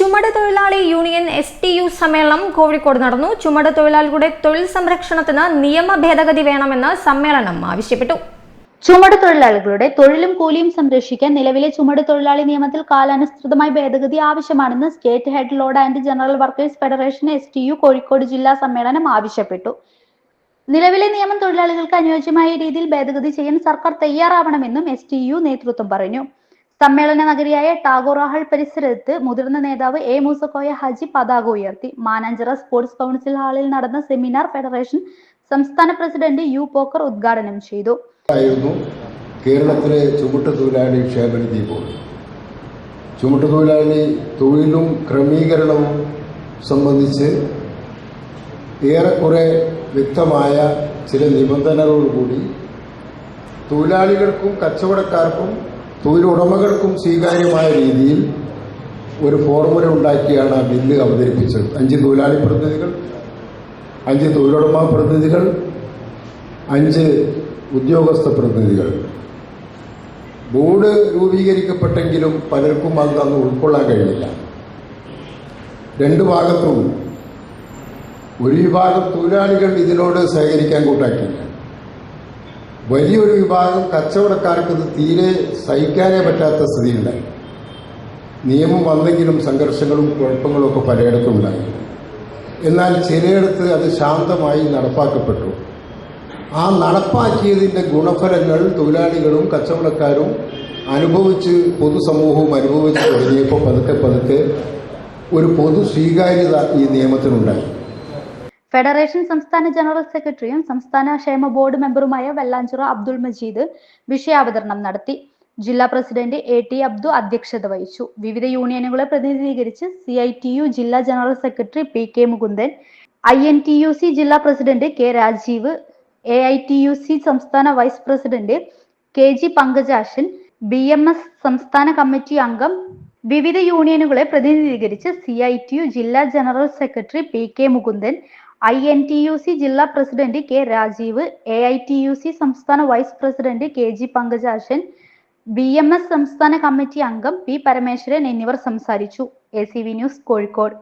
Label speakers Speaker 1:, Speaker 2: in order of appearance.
Speaker 1: ചുമട് തൊഴിലാളി union S T U സമ്മേളനം കോഴിക്കോട് നടന്നു. ചുമട് തൊഴിലാളികളുടെ തൊഴിൽ സംരക്ഷണത്തിന് നിയമ ഭേദഗതി വേണമെന്ന് സമ്മേളനം ആവശ്യപ്പെട്ടു.
Speaker 2: ചുമട് തൊഴിലാളികളുടെ തൊഴിലും കൂലിയും സംരക്ഷിക്കാൻ നിലവിലെ ചുമട് തൊഴിലാളി നിയമത്തിൽ കാലാനുസൃതമായി ഭേദഗതി ആവശ്യമാണെന്ന് state head load and general workers federation S T U Kozhikode ജില്ലാ സമ്മേളനം ആവശ്യപ്പെട്ടു. നിലവിലെ നിയമം തൊഴിലാളികൾക്ക് അനുയോജ്യമായ രീതിയിൽ ഭേദഗതി ചെയ്യാൻ സർക്കാർ തയ്യാറാവണമെന്നും എസ് ടി യു നേതൃത്വം പറഞ്ഞു. സമ്മേളന നഗരിയായ ടാഗോർ ഹാൾ പരിസരത്ത് മുതിർന്ന നേതാവ് എ മൂസക്കോയ ഹജി പതാക ഉയർത്തി. മാനാഞ്ചിറ സ്പോർട്സ് കൗൺസിൽ ഹാളിൽ നടന്ന സെമിനാർ ഫെഡറേഷൻ സംസ്ഥാന പ്രസിഡന്റ് യു പോക്കർ ഉദ്ഘാടനം ചെയ്തു.
Speaker 3: കേരളത്തിലെ കേരളത്തിലെ ചുമട്ടുതൊഴിലാളി ക്ഷേമനിധി ബോർഡ്. ചുമട്ടുതൊഴിലാളി തൊഴിലും ക്രമീകരണവും സംബന്ധിച്ച് ഏറെക്കുറെ വ്യക്തമായ ചില നിബന്ധനകളോടുകൂടി തൊഴിലാളികൾക്കും കച്ചവടക്കാർക്കും തൊഴിലുടമകൾക്കും സ്വീകാര്യമായ രീതിയിൽ ഒരു ഫോർമുല ഉണ്ടാക്കിയാണ് ആ ബില്ല് അവതരിപ്പിച്ചത്. അഞ്ച് തൊഴിലാളി പ്രതിനിധികൾ അഞ്ച് തൊഴിലുടമ പ്രതിനിധികൾ അഞ്ച് ഉദ്യോഗസ്ഥ പ്രതിനിധികൾ. ബോർഡ് രൂപീകരിക്കപ്പെട്ടെങ്കിലും പലർക്കും അത് അന്ന് ഉൾക്കൊള്ളാൻ കഴിഞ്ഞില്ല. രണ്ട് ഭാഗത്തും ഒരു വിഭാഗം തൊഴിലാളികൾ ഇതിനോട് സഹകരിക്കാൻ കൂട്ടാക്കിയില്ല വലിയൊരു വിഭാഗം കച്ചവടക്കാർക്ക് തീരെ സഹിക്കാനേ പറ്റാത്ത സ്ഥിതിയുണ്ടായി. നിയമം വന്നെങ്കിലും സംഘർഷങ്ങളും കുഴപ്പങ്ങളും ഒക്കെ പലയിടത്തും ഉണ്ടായി. എന്നാൽ ചിലയിടത്ത് അത് ശാന്തമായി നടപ്പാക്കപ്പെട്ടു. ആ നടപ്പാക്കിയതിന്റെ ഗുണഫലങ്ങൾ തൊഴിലാളികളും കച്ചവടക്കാരും അനുഭവിച്ച് പൊതുസമൂഹവും അനുഭവിച്ച് തുടങ്ങിയപ്പോൾ പതുക്കെ പതുക്കെ ഒരു പൊതു സ്വീകാര്യത ഈ നിയമത്തിനുണ്ടായി.
Speaker 2: ഫെഡറേഷൻ സംസ്ഥാന ജനറൽ സെക്രട്ടറിയും സംസ്ഥാന ക്ഷേമ ബോർഡ് മെമ്പറുമായ വെള്ളാഞ്ചിറ അബ്ദുൾ മജീദ് വിഷയാവതരണം നടത്തി. ജില്ലാ പ്രസിഡന്റ് എ ടി അബ്ദു അധ്യക്ഷത വഹിച്ചു. വിവിധ യൂണിയനുകളെ പ്രതിനിധീകരിച്ച് സി ഐ ടി യു ജില്ലാ general secretary P K Mukundan I N T U C ജില്ലാ president K Rajeev A I T U C സംസ്ഥാന vice president K G Pankajashan B M S സംസ്ഥാന committee അംഗം വിവിധ യൂണിയനുകളെ പ്രതിനിധീകരിച്ച് C I T U ജില്ലാ general secretary P K Mukundan I N T U C ജില്ലാ president K Rajeev A I T U C സംസ്ഥാന vice president K G Pankajashan B M S സംസ്ഥാന committee അംഗം P Parameswaran എന്നിവർ സംസാരിച്ചു. A C V news Kozhikode.